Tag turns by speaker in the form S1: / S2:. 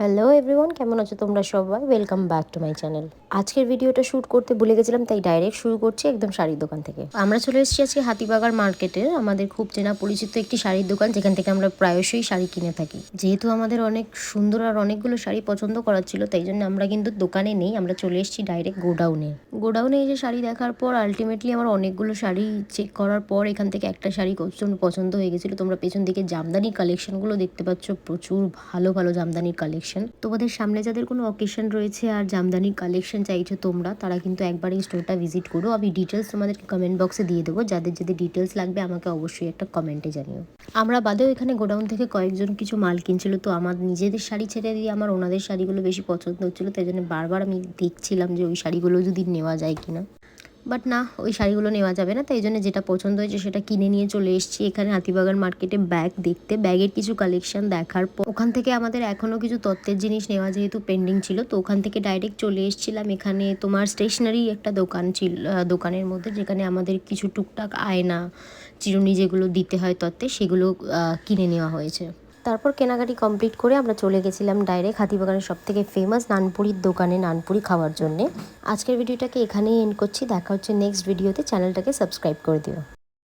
S1: Hello everyone কেমন আছো তোমরা সবাই? Welcome back to my channel আজকের ভিডিওটা শ্যুট করতে ভুলে গেছিলাম, তাই ডাইরেক্ট শুরু করছি একদম শাড়ির দোকান থেকে। আমরা চলে এসেছি আজকে হাতিবাগার মার্কেটে, আমাদের খুব চেনা পরিচিত একটি শাড়ির দোকান, যেখান থেকে আমরা প্রায়শই শাড়ি কিনে থাকি। যেহেতু আমাদের অনেক সুন্দর আর অনেকগুলো শাড়ি পছন্দ করার ছিল, তাই জন্য আমরা কিন্তু দোকানে নেই, আমরা চলে এসেছি ডাইরেক্ট গোডাউনে গোডাউনে এসে শাড়ি দেখার পর আলটিমেটলি আমার অনেকগুলো শাড়ি চেক করার পর, এখান থেকে একটা শাড়ি প্রচণ্ড পছন্দ হয়ে গেছিল। তোমরা পেছন দিকে জামদানি কালেকশনগুলো দেখতে পাচ্ছ, প্রচুর ভালো ভালো জামদানির কালেকশন তোমাদের সামনে যাদের কোনো অকেশন রয়েছে আর জামদানির কালেকশন চাইছো তোমরা, তারা কিন্তু একবার এই স্টোরটা ভিজিট করো। আমি ডিটেলস তোমাদেরকে কমেন্ট বক্সে দিয়ে দেবো। যাদের যাদের ডিটেলস লাগবে, আমাকে অবশ্যই একটা কমেন্টে জানিও। আমরা বাদেও এখানে গোডাউন থেকে কয়েকজন কিছু মাল কিনছিল, তো আমার নিজেদের শাড়ি ছেড়ে দিয়ে আমার ওনাদের শাড়িগুলো বেশি পছন্দ হচ্ছিল, তাই জন্য বারবার আমি দেখছিলাম যে ওই শাড়িগুলো যদি নেওয়া যায় কিনা। বাট না, ওই শাড়িগুলো নেওয়া যাবে না। তাই জন্য যেটা পছন্দ হয়েছে সেটা কিনে নিয়ে চলে এসেছি। এখানে হাতিবাগান মার্কেটে ব্যাগ দেখতে। ব্যাগের কিছু কালেকশন দেখার পর ওখান থেকে আমাদের এখনও কিছু তত্ত্বের জিনিস নেওয়া যেহেতু পেন্ডিং ছিল, তো ওখান থেকে ডাইরেক্ট চলে এসেছিলাম। এখানে তোমার স্টেশনারি একটা দোকান ছিল দোকানের মধ্যে, যেখানে আমাদের কিছু টুকটাক আয়না, চিরুনি যেগুলো দিতে হয় তত্ত্বে সেগুলো কিনে নেওয়া হয়েছে। তারপর কেনাকাটি কমপ্লিট করে আমরা চলে গেছিলাম ডাইরেক্ট হাতিবাগানের সব থেকে ফেমাস নানপুরির দোকানে নানপুরি খাওয়ার জন্যে। আজকের ভিডিওটাকে এখানেই এন্ড করছি। দেখা হচ্ছে নেক্সট ভিডিওতে চ্যানেলটাকে সাবস্ক্রাইব করে দিও।